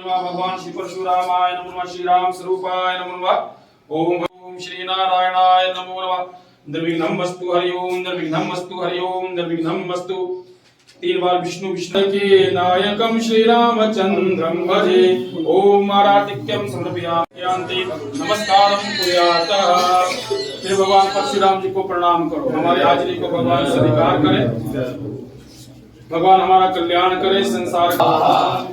नमः भगवान श्री परशुरामाय नमो नमः श्री राम स्वरूपाय नमो नमः। ओम ओम श्री नारायणाय नमो नमः। निर्विघ्नमस्तु, हरि ओम निर्विघ्नमस्तु, हरि ओम निर्विघ्नमस्तु। तीन बार विष्णु विष्णु के नायकम श्री रामचंद्रम भजे। ओम आराधिक्यम समर्पयामि। नमस्कारम कुर्यातः। फिर भगवान परशुराम जी को प्रणाम करो। हमारे हाजिरी को भगवान स्वीकार करें। भगवान हमारा कल्याण करे, संसार का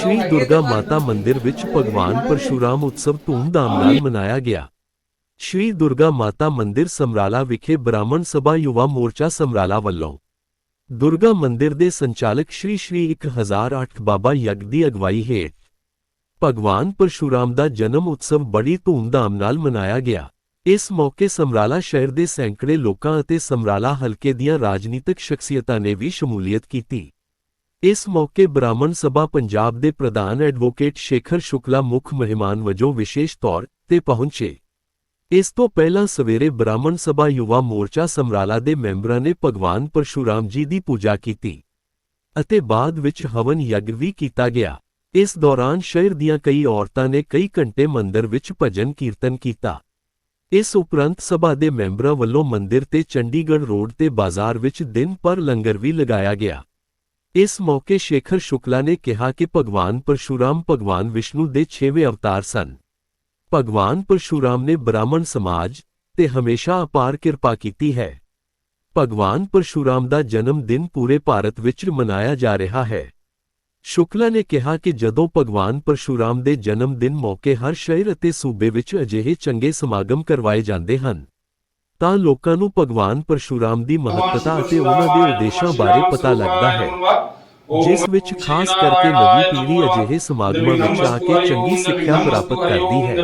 ਸ਼੍ਰੀ ਦੁਰਗਾ ਮਾਤਾ ਮੰਦਿਰ ਵਿੱਚ ਭਗਵਾਨ ਪਰਸ਼ੂਰਾਮ ਉਤਸਵ ਧੂਮਧਾਮ ਨਾਲ ਮਨਾਇਆ ਗਿਆ। ਸ਼੍ਰੀ ਦੁਰਗਾ ਮਾਤਾ ਮੰਦਿਰ ਸਮਰਾਲਾ ਵਿਖੇ ਬ੍ਰਾਹਮਣ ਸਭਾ ਯੁਵਾ ਮੋਰਚਾ ਸਮਰਾਲਾ ਵੱਲੋਂ ਦੁਰਗਾ ਮੰਦਿਰ ਦੇ ਸੰਚਾਲਕ ਸ਼੍ਰੀ ਸ਼੍ਰੀ 1008 ਬਾਬਾ ਯਗ ਦੀ ਅਗਵਾਈ ਹੇਠ ਭਗਵਾਨ ਪਰਸ਼ੂਰਾਮ ਦਾ ਜਨਮ ਉਤਸਵ ਬੜੀ ਧੂਮਧਾਮ ਨਾਲ ਮਨਾਇਆ ਗਿਆ। ਇਸ ਮੌਕੇ ਸਮਰਾਲਾ ਸ਼ਹਿਰ ਦੇ ਸੈਂਕੜੇ ਲੋਕਾਂ ਅਤੇ ਸਮਰਾਲਾ ਹਲਕੇ ਦੀਆਂ ਰਾਜਨੀਤਿਕ ਸ਼ਖਸੀਅਤਾਂ ਨੇ ਵੀ ਸ਼ਮੂਲੀਅਤ ਕੀਤੀ। ਇਸ ਮੌਕੇ ਬ੍ਰਾਹਮਣ ਸਭਾ ਪੰਜਾਬ ਦੇ ਪ੍ਰਧਾਨ ਐਡਵੋਕੇਟ ਸ਼ੇਖਰ ਸ਼ੁਕਲਾ ਮੁੱਖ ਮਹਿਮਾਨ ਵਜੋਂ ਵਿਸ਼ੇਸ਼ ਤੌਰ ਤੇ ਪਹੁੰਚੇ। ਇਸ ਤੋਂ ਪਹਿਲਾਂ ਸਵੇਰੇ ਬ੍ਰਾਹਮਣ ਸਭਾ ਯੁਵਾ ਮੋਰਚਾ ਸਮਰਾਲਾ ਦੇ ਮੈਂਬਰਾਂ ਨੇ ਭਗਵਾਨ ਪਰਸ਼ੁਰਾਮ ਜੀ ਦੀ ਪੂਜਾ ਕੀਤੀ ਅਤੇ ਬਾਅਦ ਵਿੱਚ ਹਵਨ ਯੱਗ ਵੀ ਕੀਤਾ ਗਿਆ। ਇਸ ਦੌਰਾਨ ਸ਼ਹਿਰ ਦੀਆਂ ਕਈ ਔਰਤਾਂ ਨੇ ਕਈ ਘੰਟੇ ਮੰਦਰ ਵਿੱਚ ਭਜਨ ਕੀਰਤਨ ਕੀਤਾ। ਇਸ ਉਪਰੰਤ ਸਭਾ ਦੇ ਮੈਂਬਰਾਂ ਵੱਲੋਂ ਮੰਦਿਰ ਤੇ ਚੰਡੀਗੜ੍ਹ ਰੋਡ ਤੇ ਬਾਜ਼ਾਰ ਵਿੱਚ ਦਿਨ ਪਰ ਲੰਗਰ ਵੀ ਲਗਾਇਆ ਗਿਆ। ਇਸ ਮੌਕੇ ਸ਼ੇਖਰ ਸ਼ੁਕਲਾ ਨੇ ਕਿਹਾ ਕਿ ਭਗਵਾਨ ਪਰਸ਼ੁਰਾਮ ਭਗਵਾਨ ਵਿਸ਼ਨੂੰ ਦੇ 6ਵੇਂ ਅਵਤਾਰ ਸਨ ਭਗਵਾਨ ਪਰਸ਼ੁਰਾਮ ਨੇ ਬ੍ਰਾਹਮਣ ਸਮਾਜ ਤੇ ਹਮੇਸ਼ਾ ਅਪਾਰ ਕਿਰਪਾ ਕੀਤੀ ਹੈ ਭਗਵਾਨ ਪਰਸ਼ੁਰਾਮ ਦਾ ਜਨਮ ਦਿਨ ਪੂਰੇ ਭਾਰਤ ਵਿੱਚ ਮਨਾਇਆ ਜਾ ਰਿਹਾ ਹੈ ਸ਼ੁਕਲਾ ਨੇ ਕਿਹਾ ਕਿ ਜਦੋਂ ਭਗਵਾਨ ਪਰਸ਼ੁਰਾਮ ਦੇ ਜਨਮ ਦਿਨ ਮੌਕੇ ਹਰ ਸ਼ਹਿਰ ਅਤੇ ਸੂਬੇ ਵਿੱਚ ਅਜਿਹੇ ਚੰਗੇ ਸਮਾਗਮ ਕਰਵਾਏ ਜਾਂਦੇ ਹਨ ਤਾਂ ਲੋਕਾਂ ਨੂੰ ਭਗਵਾਨ ਪਰਸ਼ੁਰਾਮ ਦੀ ਮਹੱਤਤਾ ਅਤੇ ਉਹਨਾਂ ਦੇ ਉਦੇਸ਼ਾਂ ਬਾਰੇ ਪਤਾ ਲੱਗਦਾ ਹੈ। ਜਿਸ ਵਿੱਚ ਖਾਸ ਕਰਕੇ ਨਵੀਂ ਪੀੜ੍ਹੀ ਅਜਿਹੇ ਸਮਾਗਮਾਂ ਵਿੱਚ ਆ ਕੇ ਚੰਗੀ ਸਿੱਖਿਆ ਪ੍ਰਾਪਤ ਕਰਦੀ ਹੈ।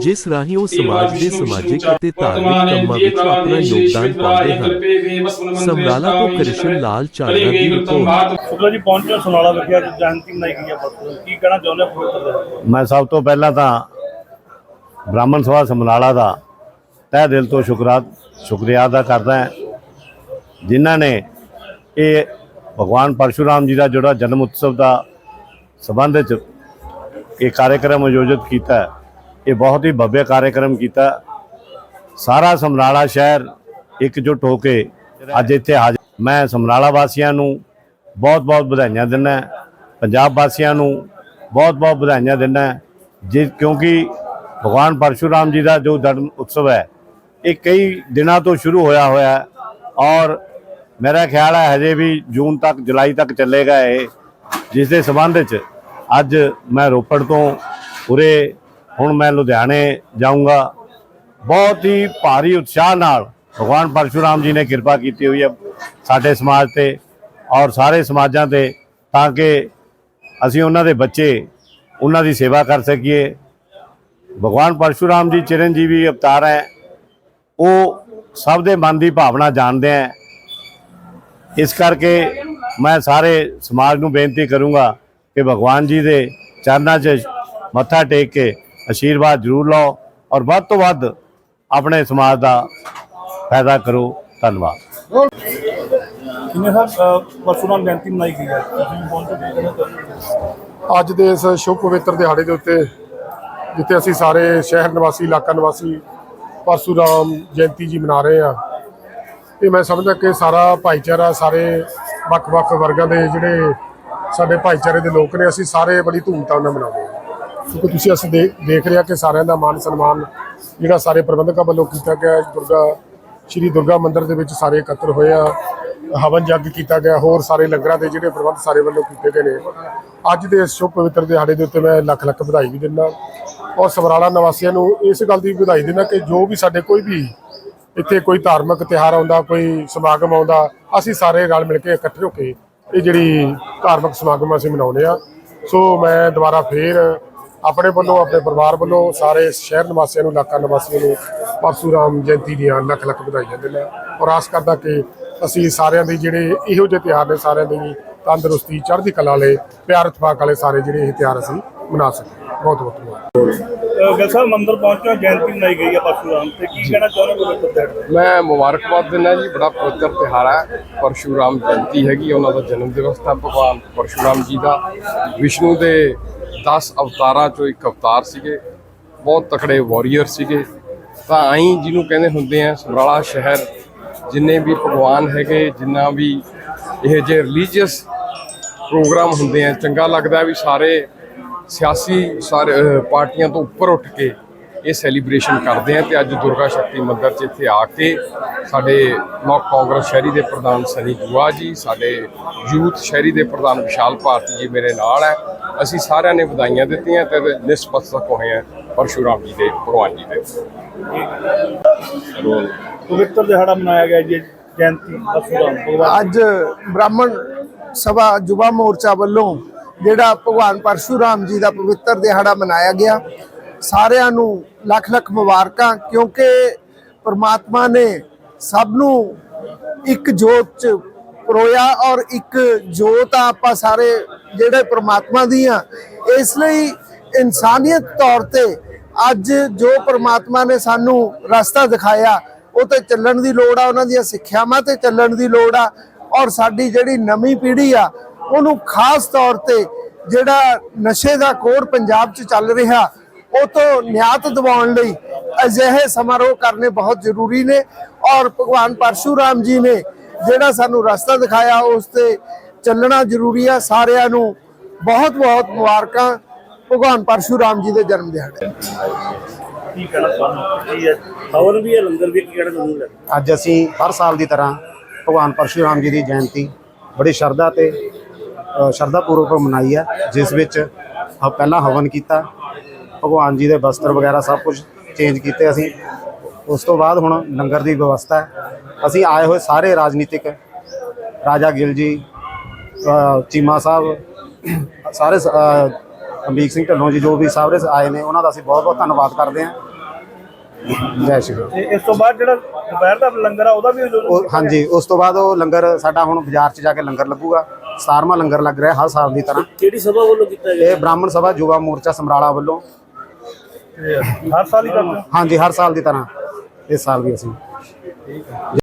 ਜਿਸ ਰਾਹੀਂ ਉਹ ਸਮਾਜ ਦੇ ਸਮਾਜਿਕ ਅਤੇ ਧਾਰਮਿਕ ਕੰਮਾਂ ਵਿੱਚ ਆਪਣਾ ਯੋਗਦਾਨ ਪਾਉਂਦੇ ਹਨ। ਸਮਰਾਲਾ ਤੋਂ ਕ੍ਰਿਸ਼ਨ ਲਾਲ ਚਾਨਣਾ ਦੀ ਰਿਪੋਰਟ। ਜੀ ਪਹੁੰਚੋ ਸੁਨਾਲਾ ਵਿਖੇ ਅੱਜ ਜਯੰਤੀ ਮਨਾਈ ਗਈ ਹੈ ਕੀ ਕਹਿਣਾ ਚਾਹੁੰਦੇ ਹੋ ਮੈਂ ਸਭ ਤੋਂ ਪਹਿਲਾਂ ਤਾਂ ਬ੍ਰਾਹਮਣ ਸਭਾ ਸਮਨਾਲਾ ਦਾ ਤਹਿ ਦਿਲ ਤੋਂ ਸ਼ੁਕਰਾ ਸ਼ੁਕਰੀਆ ਅਦਾ ਕਰਦਾ ਹਾਂ। ਜਿਨ੍ਹਾਂ ਨੇ ਇਹ ਭਗਵਾਨ ਪਰਸ਼ੁਰਾਮ ਜੀ ਦਾ ਜਿਹੜਾ ਜਨਮ ਉਤਸਵ ਦਾ ਸਬੰਧ ਵਿੱਚ ਇਹ ਕਾਰਜਕ੍ਰਮ ਆਯੋਜਿਤ ਕੀਤਾ ਇਹ ਬਹੁਤ ਹੀ ਭव्य ਕਾਰਜਕ੍ਰਮ ਕੀਤਾ ਸਾਰਾ ਸਮਰਾਲਾ ਸ਼ਹਿਰ ਇਕਜੁੱਟ ਹੋ ਕੇ ਅੱਜ ਇੱਥੇ ਹਾਜ਼ਰ ਮੈਂ ਸਮਰਾਲਾ ਵਾਸੀਆਂ ਨੂੰ ਬਹੁਤ-ਬਹੁਤ ਵਧਾਈਆਂ ਦਿੰਦਾ ਪੰਜਾਬ ਵਾਸੀਆਂ ਨੂੰ ਬਹੁਤ-ਬਹੁਤ ਵਧਾਈਆਂ ਦਿੰਦਾ ਜੇ ਕਿਉਂਕਿ ਭਗਵਾਨ ਪਰਸ਼ੁਰਾਮ ਜੀ ਦਾ ਜੋ ਜਨਮ ਉਤਸਵ ਹੈ ਇਹ ਕਈ ਦਿਨਾਂ ਤੋਂ ਸ਼ੁਰੂ ਹੋਇਆ ਹੋਇਆ ਔਰ ਮੇਰਾ ਖਿਆਲ ਹੈ ਹਜੇ ਵੀ ਜੂਨ ਤੱਕ, ਜੁਲਾਈ ਤੱਕ ਚੱਲੇਗਾ ਇਹ, ਜਿਸ ਦੇ ਸੰਬੰਧ ਵਿੱਚ ਅੱਜ ਮੈਂ ਰੋਪੜ ਤੋਂ ਉਰੇ, ਹੁਣ ਮੈਂ ਲੁਧਿਆਣੇ ਜਾਊਂਗਾ। ਬਹੁਤ ਹੀ ਭਾਰੀ ਉਤਸ਼ਾਹ ਨਾਲ ਭਗਵਾਨ ਪਰਸ਼ੁਰਾਮ ਜੀ ਨੇ ਕਿਰਪਾ ਕੀਤੀ ਹੋਈ ਹੈ ਸਾਡੇ ਸਮਾਜ ਤੇ ਔਰ ਸਾਰੇ ਸਮਾਜਾਂ ਤੇ, ਤਾਂ ਕਿ ਅਸੀਂ ਉਹਨਾਂ ਦੇ ਬੱਚੇ ਉਹਨਾਂ ਦੀ ਸੇਵਾ ਕਰ ਸਕੀਏ। ਭਗਵਾਨ ਪਰਸ਼ੁਰਾਮ ਜੀ ਚਿਰੰਜੀਵੀ ਅਵਤਾਰ ਹੈ। ਉਹ ਸਭ ਦੇ ਮਨ ਦੀ ਭਾਵਨਾ ਜਾਣਦੇ ਹੈ ਇਸ ਕਰਕੇ ਮੈਂ ਸਾਰੇ ਸਮਾਜ ਨੂੰ ਬੇਨਤੀ ਕਰੂੰਗਾ ਕਿ ਭਗਵਾਨ ਜੀ ਦੇ ਚਰਨਾਂ 'ਚ ਮੱਥਾ ਟੇਕ ਕੇ ਆਸ਼ੀਰਵਾਦ ਜ਼ਰੂਰ ਲਓ ਔਰ ਵੱਧ ਤੋਂ ਵੱਧ ਆਪਣੇ ਸਮਾਜ ਦਾ ਫਾਇਦਾ ਕਰੋ। ਧੰਨਵਾਦ। ਕਿੰਨੇ ਸਾਹਿਬ ਪਰਸੋਂ ਮਨਾਈ ਗਈ ਹੋ? ਅੱਜ ਦੇ ਇਸ ਸ਼ੁਭ ਪਵਿੱਤਰ ਦਿਹਾੜੇ ਦੇ ਉੱਤੇ ਜਿੱਥੇ ਅਸੀਂ ਸਾਰੇ ਸ਼ਹਿਰ ਨਿਵਾਸੀ ਇਲਾਕਾ ਨਿਵਾਸੀ ਪਰਸੂਰਾਮ ਜਯੰਤੀ ਜੀ ਮਨਾ ਰਹੇ ਆ। ਇਹ ਮੈਂ ਸਮਝਦਾ ਕਿ ਸਾਰਾ ਭਾਈਚਾਰਾ, ਸਾਰੇ ਵੱਖ-ਵੱਖ ਵਰਗਾਂ ਦੇ ਜਿਹੜੇ ਸਾਡੇ ਭਾਈਚਾਰੇ ਦੇ ਲੋਕ ਨੇ, ਅਸੀਂ ਸਾਰੇ ਬੜੀ ਧੂਮਧਾਮ ਨਾਲ ਮਨਾਉਂਦੇ ਹਾਂ। ਕਿਉਂਕਿ ਤੁਸੀਂ ਅਸੀਂ ਦੇ- ਦੇਖ ਰਿਹਾ ਕਿ ਸਾਰਿਆਂ ਦਾ ਮਾਨ ਸਨਮਾਨ ਜਿਹੜਾ ਸਾਰੇ ਪ੍ਰਬੰਧਕਾਂ ਵੱਲੋਂ ਕੀਤਾ ਗਿਆ ਦੁਰਗਾ, ਸ਼੍ਰੀ ਦੁਰਗਾ ਮੰਦਿਰ ਦੇ ਵਿੱਚ ਸਾਰੇ ਇਕੱਤਰ ਹੋਏ ਆ। ਹਵਨ ਜੱਗ ਕੀਤਾ ਗਿਆ, ਹੋਰ ਸਾਰੇ ਲੰਗਰਾਂ ਦੇ ਜਿਹੜੇ ਪ੍ਰਬੰਧ ਸਾਰੇ ਵੱਲੋਂ ਕੀਤੇ ਗਏ ਨੇ। ਅੱਜ ਦੇ ਇਸ ਸ਼ੁਭ ਪਵਿੱਤਰ ਦਿਹਾੜੇ ਦੇ ਉੱਤੇ ਮੈਂ ਲੱਖ ਲੱਖ ਵਧਾਈ ਵੀ ਦਿੰਦਾ। ਔਰ ਸਮਰਾਲਾ ਨਿਵਾਸੀਆਂ ਨੂੰ ਇਸ ਗੱਲ ਦੀ ਵਧਾਈ ਦਿੰਦਾ ਕਿ ਜੋ ਵੀ ਸਾਡੇ ਕੋਈ ਵੀ ਇੱਥੇ ਕੋਈ ਧਾਰਮਿਕ ਤਿਉਹਾਰ ਆਉਂਦਾ, ਕੋਈ ਸਮਾਗਮ ਆਉਂਦਾ, ਅਸੀਂ ਸਾਰੇ ਰਲ ਮਿਲ ਕੇ ਇਕੱਠੇ ਹੋ ਕੇ ਇਹ ਜਿਹੜੀ ਧਾਰਮਿਕ ਸਮਾਗਮ ਅਸੀਂ ਮਨਾਉਂਦੇ ਆ ਸੋ ਮੈਂ ਦੁਬਾਰਾ ਫੇਰ ਆਪਣੇ ਵੱਲੋਂ, ਆਪਣੇ ਪਰਿਵਾਰ ਵੱਲੋਂ ਸਾਰੇ ਸ਼ਹਿਰ ਨਿਵਾਸੀਆਂ ਨੂੰ, ਇਲਾਕਾ ਨਿਵਾਸੀਆਂ ਨੂੰ ਪਰਸ਼ੂਰਾਮ ਜਯੰਤੀ ਦੀਆਂ ਲੱਖ ਲੱਖ ਵਧਾਈਆਂ ਦਿੰਦਾ। ਔਰ ਆਸ ਕਰਦਾ ਕਿ ਅਸੀਂ ਸਾਰਿਆਂ ਦੇ ਜਿਹੜੇ ਇਹੋ ਜਿਹੇ ਤਿਉਹਾਰ ਨੇ ਸਾਰਿਆਂ ਦੇ ਵੀ ਤੰਦਰੁਸਤੀ ਚੜ੍ਹਦੀ ਕਲਾ ਵਾਲੇ ਪਿਆਰ ਇਤਫਾਕ ਵਾਲੇ ਸਾਰੇ ਜਿਹੜੇ ਇਹ ਤਿਉਹਾਰ ਅਸੀਂ ਮਨਾ ਸਕੀਏ ਬਹੁਤ ਬਹੁਤ ਧੰਨਵਾਦ। ਗਿਲ ਸਾਹਿਬ ਮੰਦਿਰ ਪਹੁੰਚੇ ਹੋ, ਜਯੰਤੀ ਮਨਾਈ ਗਈ ਹੈ ਪਰਸ਼ੂਰਾਮ ਤੇ। ਕੀ ਕਹਿਣਾ ਚਾਹੁੰਦੇ ਹੋ ਪਵਿੱਤਰ ਦਿਹਾੜੇ ਤੇ? ਮੈਂ ਮੁਬਾਰਕਬਾਦ ਦਿੰਦਾ ਜੀ ਬੜਾ ਪਵਿੱਤਰ ਤਿਉਹਾਰ ਹੈ। ਪਰਸ਼ੂਰਾਮ ਜਯੰਤੀ ਹੈਗੀ ਉਹਨਾਂ ਦਾ ਜਨਮ ਦਿਵਸ ਤਾਂ ਭਗਵਾਨ ਪਰਸ਼ੂਰਾਮ ਜੀ ਦਾ। ਵਿਸ਼ਨੂੰ ਦੇ 10 ਅਵਤਾਰਾਂ ਚੋਂ ਇੱਕ ਅਵਤਾਰ ਸੀਗੇ। ਬਹੁਤ ਤਕੜੇ ਵਾਰੀਅਰ ਸੀਗੇ। ਤਾਂ ਆਈ ਜਿਹਨੂੰ ਕਹਿੰਦੇ ਹੁੰਦੇ ਆ ਸਮਰਾਲਾ ਸ਼ਹਿਰ ਜਿੰਨੇ ਵੀ ਭਗਵਾਨ ਹੈਗੇ, ਜਿੰਨਾ ਵੀ ਇਹ ਜੇ ਰਿਲੀਜੀਅਸ ਪ੍ਰੋਗਰਾਮ ਹੁੰਦੇ ਆ, ਚੰਗਾ ਲੱਗਦਾ ਵੀ ਸਾਰੇ ਸਿਆਸੀ ਸਾਰੇ ਪਾਰਟੀਆਂ ਤੋਂ ਉੱਪਰ ਉੱਠ ਕੇ ਇਹ ਸੈਲੀਬ੍ਰੇਸ਼ਨ ਕਰਦੇ ਆ ਤੇ ਅੱਜ ਦੁਰਗਾ ਸ਼ਕਤੀ ਮੰਦਿਰ 'ਚ ਇੱਥੇ ਆ ਕੇ ਸਾਡੇ ਬਲਾਕ ਕਾਂਗਰਸ ਸ਼ਹਿਰੀ ਦੇ ਪ੍ਰਧਾਨ ਸਨੀ ਗੁਆ ਜੀ, ਸਾਡੇ ਯੂਥ ਸ਼ਹਿਰੀ ਦੇ ਪ੍ਰਧਾਨ ਵਿਸ਼ਾਲ ਭਾਰਤੀ ਜੀ ਮੇਰੇ ਨਾਲ ਹੈ। ਅਸੀਂ ਸਾਰਿਆਂ ਨੇ ਵਧਾਈਆਂ ਦਿੱਤੀਆਂ ਤੇ ਨਿਸਪਤਸਕ ਹੋਏ ਆ ਪਰਸ਼ੂਰਾਮ ਜੀ ਦੇ, ਭਗਵਾਨ ਜੀ ਦੇ। ਪਵਿੱਤਰ ਦਿਹਾੜਾ ਮਨਾਇਆ ਗਿਆ ਜੀ ਜਯੰਤੀ ਪਰਸ਼ੂਰਾਮ ਭਗਵਾਨ ਅੱਜ ਬ੍ਰਾਹਮਣ ਸਭਾ ਯੁਵਾ ਮੋਰਚਾ ਵੱਲੋਂ ਜਿਹੜਾ ਭਗਵਾਨ ਪਰਸ਼ੂਰਾਮ ਜੀ ਦਾ ਪਵਿੱਤਰ ਦਿਹਾੜਾ ਮਨਾਇਆ ਗਿਆ, ਸਾਰਿਆਂ ਨੂੰ ਲੱਖ ਲੱਖ ਮੁਬਾਰਕਾਂ, ਕਿਉਂਕਿ ਪ੍ਰਮਾਤਮਾ ਨੇ ਸਭ ਨੂੰ ਇੱਕ ਜੋਤ ਚ ਪਰੋਇਆ ਔਰ ਇੱਕ ਜੋਤ ਆ ਆਪਾਂ ਸਾਰੇ ਜਿਹੜੇ ਪ੍ਰਮਾਤਮਾ ਦੀ ਆ ਇਸ ਲਈ ਇਨਸਾਨੀਅਤ ਤੌਰ ਤੇ ਅੱਜ ਜੋ ਪ੍ਰਮਾਤਮਾ ਨੇ ਸਾਨੂੰ ਰਸਤਾ ਦਿਖਾਇਆ ਉਹ ਤੇ ਚੱਲਣ ਦੀ ਲੋੜ ਆ, ਉਹਨਾਂ ਦੀਆਂ ਸਿੱਖਿਆਵਾਂ ਤੇ ਚੱਲਣ ਦੀ ਲੋੜ ਆ ਔਰ ਸਾਡੀ ਜਿਹੜੀ ਨਵੀਂ ਪੀੜ੍ਹੀ ਆ, ਉਹਨੂੰ ਖਾਸ ਤੌਰ ਤੇ ਜਿਹੜਾ ਨਸ਼ੇ ਦਾ ਕੋਰ ਪੰਜਾਬ 'ਚ ਚੱਲ ਰਿਹਾ, ਉਹ ਤੋਂ ਨਿਆਤ ਦਿਵਾਉਣ ਲਈ ਅਜਿਹੇ ਸਮਾਰੋਹ ਕਰਨੇ ਬਹੁਤ ਜ਼ਰੂਰੀ ਨੇ ਔਰ ਭਗਵਾਨ ਪਰਸ਼ੂਰਾਮ ਜੀ ਨੇ ਜਿਹੜਾ ਸਾਨੂੰ ਰਸਤਾ ਦਿਖਾਇਆ, ਉਸ ਤੇ ਚੱਲਣਾ ਜ਼ਰੂਰੀ ਆ, ਸਾਰਿਆਂ ਨੂੰ ਬਹੁਤ ਬਹੁਤ ਮੁਬਾਰਕਾਂ ਭਗਵਾਨ ਪਰਸ਼ੂਰਾਮ ਜੀ ਦੇ ਜਨਮ ਦਿਹਾੜੇ। ਕੀ ਹੈ? ਹਵਨ ਵੀ ਹੈ ਲੰਗਰ ਵੀ ਹੈ, ਕੀ ਕਹਿਣਾ ਅੱਜ ਅਸੀਂ ਹਰ ਸਾਲ ਦੀ ਤਰ੍ਹਾਂ ਭਗਵਾਨ ਪਰਸ਼ੂਰਾਮ ਜੀ ਦੀ ਜਯੰਤੀ ਬੜੀ ਸ਼ਰਧਾ ਤੇ ਅ, ਸ਼ਰਧਾ ਪੂਰਵਕ ਮਨਾਈ ਹੈ ਜਿਸ ਵਿੱਚ ਹ- ਪਹਿਲਾਂ ਹਵਨ ਕੀਤਾ ਭਗਵਾਨ ਜੀ ਦੇ ਵਸਤਰ ਵਗੈਰਾ ਸਭ ਕੁਝ ਚੇਂਜ ਕੀਤੇ ਅਸੀਂ। ਉਸ ਤੋਂ ਬਾਅਦ ਹੁਣ ਲੰਗਰ ਦੀ ਵਿਵਸਥਾ ਹੈ। ਅਸੀਂ ਆਏ ਹੋਏ ਸਾਰੇ ਰਾਜਨੀਤਿਕ ਰਾਜਾ ਗਿੱਲ ਜੀ ਅ, ਚੀਮਾ ਸਾਹਿਬ ਸਾਰੇ ਸ- ਅ, ਅੰਬੀਕ ਸਿੰਘ ਢੱਲੋਂ ਜੀ ਜੋ ਵੀ ਸਾਰੇ ਆਏ ਨੇ ਉਹਨਾਂ ਦਾ ਅਸੀਂ ਬਹੁਤ ਬਹੁਤ ਧੰਨਵਾਦ ਕਰਦੇ ਹਾਂ। ਜੈ ਸ਼੍ਰੀ ਰਾਮ ਤੇ ਇਸ ਤੋਂ ਬਾਅਦ ਜਿਹੜਾ ਦੁਪਹਿਰ ਦਾ ਲੰਗਰ ਆ ਉਹਦਾ ਵੀ ਉਹ ਹਾਂਜੀ ਉਸ ਤੋਂ ਬਾਅਦ ਉਹ ਲੰਗਰ ਸਾਡਾ ਹੁਣ ਬਾਜ਼ਾਰ 'ਚ ਜਾ ਕੇ ਲੰਗਰ ਲੱਗੂਗਾ। 17ਵਾਂ ਲੰਗਰ ਲੱਗ ਰਿਹਾ ਹਰ ਸਾਲ ਦੀ ਤਰ੍ਹਾਂ। ਕਿਹੜੀ ਸਭਾ ਵੱਲੋਂ ਕੀਤਾ ਗਿਆ? ਇਹ ਬ੍ਰਾਹਮਣ ਸਭਾ ਯੁਵਾ ਮੋਰਚਾ ਸਮਰਾਲਾ ਵੱਲੋਂ। ਹਰ ਸਾਲ ਹੀ ਕਰਦੇ ਹੋ? ਹਾਂਜੀ ਹਰ ਸਾਲ ਦੀ ਤਰ੍ਹਾਂ। ਇਸ ਸਾਲ ਵੀ ਅਸੀਂ।